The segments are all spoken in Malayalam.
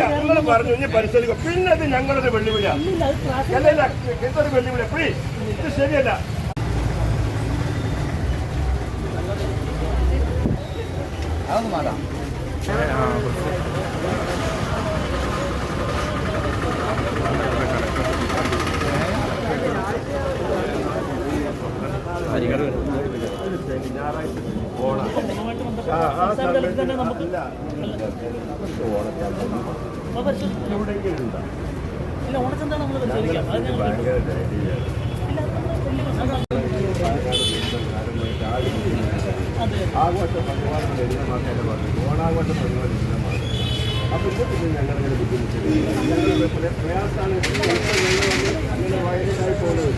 ഞങ്ങൾ പറഞ്ഞു ഇനി പരിശോധിക്കും. പിന്നെ ഇത് ഞങ്ങളുടെ വെല്ലുവിളിയാ. അല്ലല്ല ഇതൊരു വെല്ലുവിളിയാ. പ്ലീസ് ഇത് ശരിയല്ല. ആ, ആ സമയത്ത് തന്നെ നമുക്ക് ഇല്ല. എവിടെയെങ്കിലും ഉണ്ടോ? ഇല്ല ഓണച്ചന്ത നമ്മൾ പരിശോധിക്കാം അത്. ഞങ്ങൾ ആഘോഷ പരിപാടി മാത്രമേ പറഞ്ഞു. ഓണാഘോഷ പരിപാടി വരുന്ന മാത്രം അപ്പൊ ഇത് പിന്നെ ഞങ്ങളിങ്ങനെ ബുദ്ധിമുട്ടില്ല പ്രയാസമാണ്. അങ്ങനെ വയലിനായി പോകുന്നത്.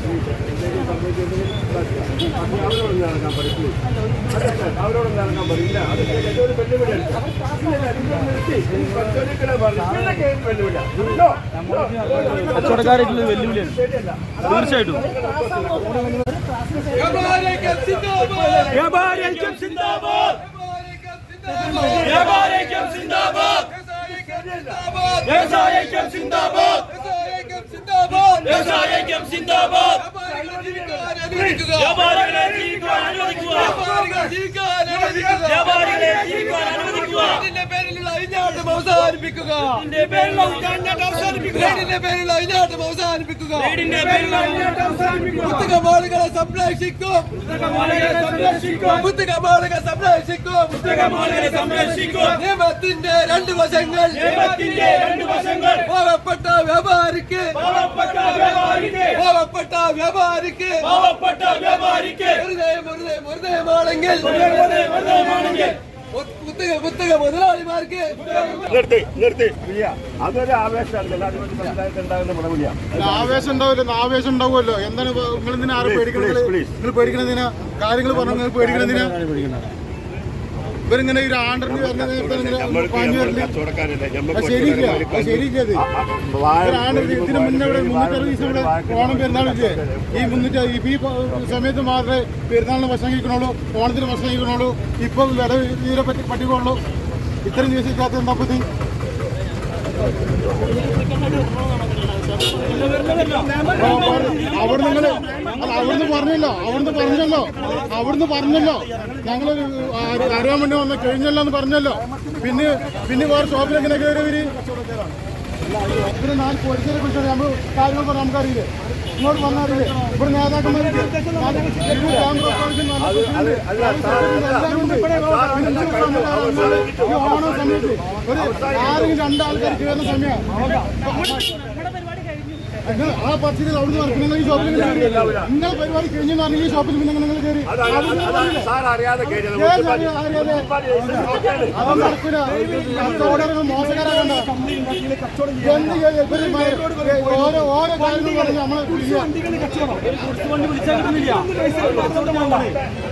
എന്തെങ്കിലും സംഭവിച്ചെങ്കിൽ അപ്പൊ അവരോട് നടക്കാൻ പഠിക്കും അവരോട് നടക്കാൻ പറയില്ല അത് ഒരു വെല്ലുവിളിയാണ്. കച്ചവടക്കാരായിട്ടുള്ള വെല്ലുവിളിയാണ്. തീർച്ചയായിട്ടും. സിന്ദാബാദ്. സിന്ദാബാദ്. സിന്ദാബാദ്. വ്യാപാരികളെ ജീവിക്കാൻ അനുവദിക്കുക ഇതിന്റെ പേരിലുള്ള അഴിഞ്ഞാട്ടം അവസാനിപ്പിക്കുക. ഇതിന്റെ പേരിലുള്ള ഉദ്ഘാടനം അവസാനിപ്പിക്കുക. ഇതിന്റെ പേരിലുള്ള അഴിഞ്ഞാട്ടം അവസാനിപ്പിക്കുക. ഇതിന്റെ പേരിലുള്ള ഉദ്ഘാടനം അവസാനിപ്പിക്കുക. പുസ്തകമാളുകളെ സംരക്ഷിക്കും. പുസ്തകമാലകളെ സംരക്ഷിക്കും. പുസ്തകമാളുകളെ സംരക്ഷിക്കും. പുസ്തകമാലകളെ സംരക്ഷിക്കും. നിയമത്തിന്റെ രണ്ട് വശങ്ങൾ. നിയമത്തിന്റെ രണ്ട് വശങ്ങൾ. പാവപ്പെട്ട വ്യാപാരിക്ക് പാവപ്പെട്ട വ്യാപാരിക്ക് പാവപ്പെട്ട വ്യാപാരിക്ക് പാവപ്പെട്ട വ്യാപാരിക്ക് മുതലാളിമാർക്ക്. നിർത്തി നിർത്തി. ഇല്ല അതൊരു ആവേശമാണ് ആവേശം ഉണ്ടാവില്ല ആവേശം ഉണ്ടാവുമല്ലോ. എന്താണ് നിങ്ങൾ എന്തിനാ ആരും പേടിക്കണത്. നിങ്ങൾ പേടിക്കണതിനാ കാര്യങ്ങൾ പറഞ്ഞു നിങ്ങൾ പേടിക്കണതിനാ ഇവരിങ്ങനെ ഒരു ആണ്ടറിന് വരുന്ന നേരത്തെ പാഞ്ഞു ശരിയില്ല ശരിയില്ല അത് ആ, ആ, ഇതിന് മുന്നേ ഇവിടെ മുന്നൂറ്ററുപത് ദിവസം ഇവിടെ ഓണം പെരുന്നാളില്ലേ ഈ മുന്നൂറ്റി ഈ സമയത്ത് മാത്രമേ പെരുന്നാളിന് ഭക്ഷണം കഴിക്കണുള്ളൂ ഓണത്തിന് ഭക്ഷണം കഴിക്കണുള്ളൂ ഇപ്പൊ വില തീരെ പറ്റി പറ്റിക്കുള്ളൂ ഇത്രയും ദിവസം ഇല്ലാത്ത എന്താ പറ്റി അവിടുന്ന് പറഞ്ഞല്ലോ അവിടുന്ന് പറഞ്ഞല്ലോ അവിടുന്ന് പറഞ്ഞല്ലോ. ഞങ്ങൾ അറിയാൻ വേണ്ടി വന്ന് കഴിഞ്ഞല്ലോ എന്ന് പറഞ്ഞല്ലോ. പിന്നെ പിന്നെ വേറെ ഷോപ്പിൽ എങ്ങനെ കയറിയവര് ഇവർ? നാല് പോലീസിനെ നമ്മൾ കാര്യങ്ങൾ പറഞ്ഞാൽ നമുക്കറിയില്ലേ? ഇങ്ങോട്ട് വന്നറിയില്ലേ ഇവിടെ നേതാക്കന്മാർ ഓണം സമയത്ത് ഒരു ആരെങ്കിലും രണ്ടാൾക്കാർ കയറുന്ന സമയം നിങ്ങൾ ആ പദ്ധതിയിൽ അവിടുന്ന് വർക്ക് നിങ്ങൾ ഈ ഷോപ്പിൽ നിങ്ങൾ പരിപാടി കഴിഞ്ഞു പറഞ്ഞാൽ ഈ ഷോപ്പിൽ പിന്നെ നിങ്ങൾ കയറി. മോശക്കാരാകണ്ട. ഓരോ ഓരോ കാര്യങ്ങൾ പറഞ്ഞ് നമ്മളെ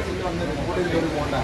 அரசுக்கு வந்து கூட்டிகிட்டு போய் போண்டா